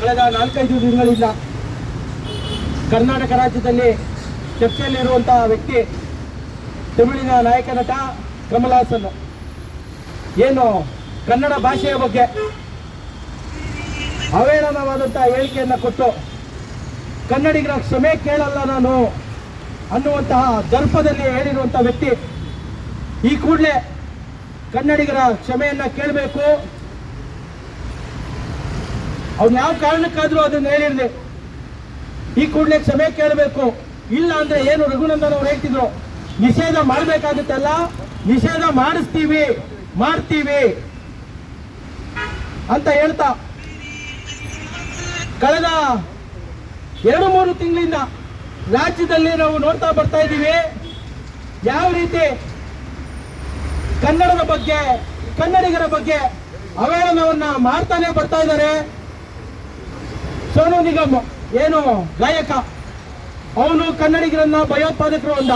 ಕಳೆದ ನಾಲ್ಕೈದು ದಿನಗಳಿಂದ ಕರ್ನಾಟಕ ರಾಜ್ಯದಲ್ಲಿ ಚರ್ಚೆಯಲ್ಲಿರುವಂತಹ ವ್ಯಕ್ತಿ, ತಮಿಳಿನ ನಾಯಕ ನಟ ಕಮಲ್ ಹಾಸನ್ ಏನು ಕನ್ನಡ ಭಾಷೆಯ ಬಗ್ಗೆ ಅವೇಳನವಾದಂತಹ ಹೇಳಿಕೆಯನ್ನು ಕೊಟ್ಟು ಕನ್ನಡಿಗರ ಕ್ಷಮೆ ಕೇಳಲ್ಲ ನಾನು ಅನ್ನುವಂತಹ ದರ್ಪದಲ್ಲಿ ಹೇಳಿರುವಂತಹ ವ್ಯಕ್ತಿ. ಈ ಕೂಡಲೇ ಕನ್ನಡಿಗರ ಕ್ಷಮೆಯನ್ನ ಕೇಳಬೇಕು. ಅವ್ನು ಯಾವ ಕಾರಣಕ್ಕಾದ್ರೂ ಅದನ್ನ ಹೇಳಿರ್ಲಿ. ಈ ಕೂಡಲೇ ಕ್ಷಮೆ ಕೇಳಬೇಕು. ಇಲ್ಲ ಅಂದ್ರೆ ಏನು ರಘುನಂದನ್ ಅವ್ರು ಹೇಳ್ತಿದ್ರು, ನಿಷೇಧ ಮಾಡಬೇಕಾಗುತ್ತಲ್ಲ, ನಿಷೇಧ ಮಾಡಿಸ್ತೀವಿ, ಮಾಡ್ತೀವಿ ಅಂತ ಹೇಳ್ತಾ. ಕಳೆದ ಎರಡು ಮೂರು ತಿಂಗಳಿಂದ ರಾಜ್ಯದಲ್ಲಿ ನಾವು ನೋಡ್ತಾ ಬರ್ತಾ ಇದ್ದೀವಿ. ಯಾವ ರೀತಿ ಕನ್ನಡದ ಬಗ್ಗೆ, ಕನ್ನಡಿಗರ ಬಗ್ಗೆ ಅವಹೇಳನವನ್ನ ಮಾಡ್ತಾನೆ ಬರ್ತಾ ಇದ್ದಾರೆ. ಸೋನು ನಿಗಮ್ ಏನು ಗಾಯಕ? ಅವನು ಕನ್ನಡಿಗರನ್ನ ಭಯೋತ್ಪಾದಕರು ಅಂದ.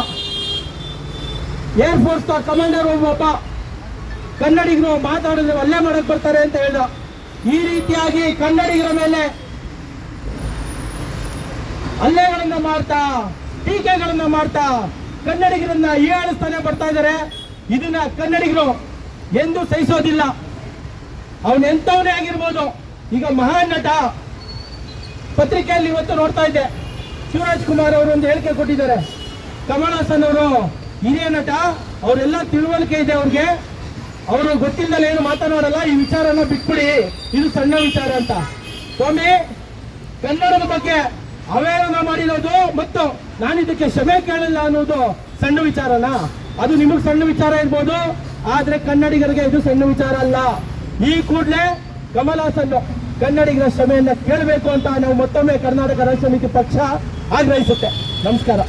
ಏರ್ಫೋರ್ಸ್ ಕಮಾಂಡರ್ ಒಬ್ಬ ಕನ್ನಡಿಗರು ಮಾತಾಡಿದ್ರೆ ಅಲ್ಲೇ ಮಾಡಕ್ ಬರ್ತಾರೆ ಅಂತ ಹೇಳ್ದ. ಈ ರೀತಿಯಾಗಿ ಕನ್ನಡಿಗರ ಮೇಲೆ ಹಲ್ಲೆಗಳನ್ನ ಮಾಡ್ತಾ, ಟೀಕೆಗಳನ್ನ ಮಾಡ್ತಾ ಕನ್ನಡಿಗರನ್ನ ಹೀಯಾಳಿಸ್ತಾನೆ ಬರ್ತಾ ಇದಾರೆ. ಇದನ್ನ ಕನ್ನಡಿಗರು ಎಂದು ಸಹಿಸೋದಿಲ್ಲ. ಎಂತವನೇ ಆಗಿರ್ಬೋದು. ಈಗ ಮಹಾನ್ ನಟ ಪತ್ರಿಕೆಯಲ್ಲಿ ಇವತ್ತು ನೋಡ್ತಾ ಇದ್ದೆ. ಶಿವರಾಜ್ ಕುಮಾರ್ ಅವರು ಒಂದು ಹೇಳಿಕೆ ಕೊಟ್ಟಿದ್ದಾರೆ. ಕಮಲ್ ಹಾಸನ್ ಅವರು ಹಿರಿಯ ನಟ, ಅವರೆಲ್ಲ ತಿಳುವಳಿಕೆ ಇದೆ ಅವ್ರಿಗೆ. ಅವರು ಗೊತ್ತಿಲ್ಲದಲ್ಲ ಏನು ಮಾತನಾಡಲ್ಲ, ಈ ವಿಚಾರನ ಬಿಟ್ಬಿಡಿ. ಇದು ಸಣ್ಣ ವಿಚಾರ ಅಂತ. ಸ್ವಾಮಿ, ಕನ್ನಡದ ಬಗ್ಗೆ ಅವೇಳನ ಮಾಡಿರೋದು ಮತ್ತು ನಾನು ಇದಕ್ಕೆ ಕ್ಷಮೆ ಕೇಳಲ್ಲ ಅನ್ನೋದು ಸಣ್ಣ ವಿಚಾರನ? ಅದು ನಿಮಗೆ ಸಣ್ಣ ವಿಚಾರ ಇರ್ಬೋದು, ಆದ್ರೆ ಕನ್ನಡಿಗರಿಗೆ ಇದು ಸಣ್ಣ ವಿಚಾರ ಅಲ್ಲ. ಈ ಕೂಡಲೇ ಕಮಲ್ ಹಾಸನ್ ಕನ್ನಡಿಗರ ಕ್ಷಮೆಯನ್ನ ಕೇಳಬೇಕು ಅಂತ ನಾವು ಮತ್ತೊಮ್ಮೆ ಕರ್ನಾಟಕ ರಾಷ್ಟ್ರ ಸಮಿತಿ ಪಕ್ಷ ಆಗ್ರಹಿಸುತ್ತೆ. ನಮಸ್ಕಾರ.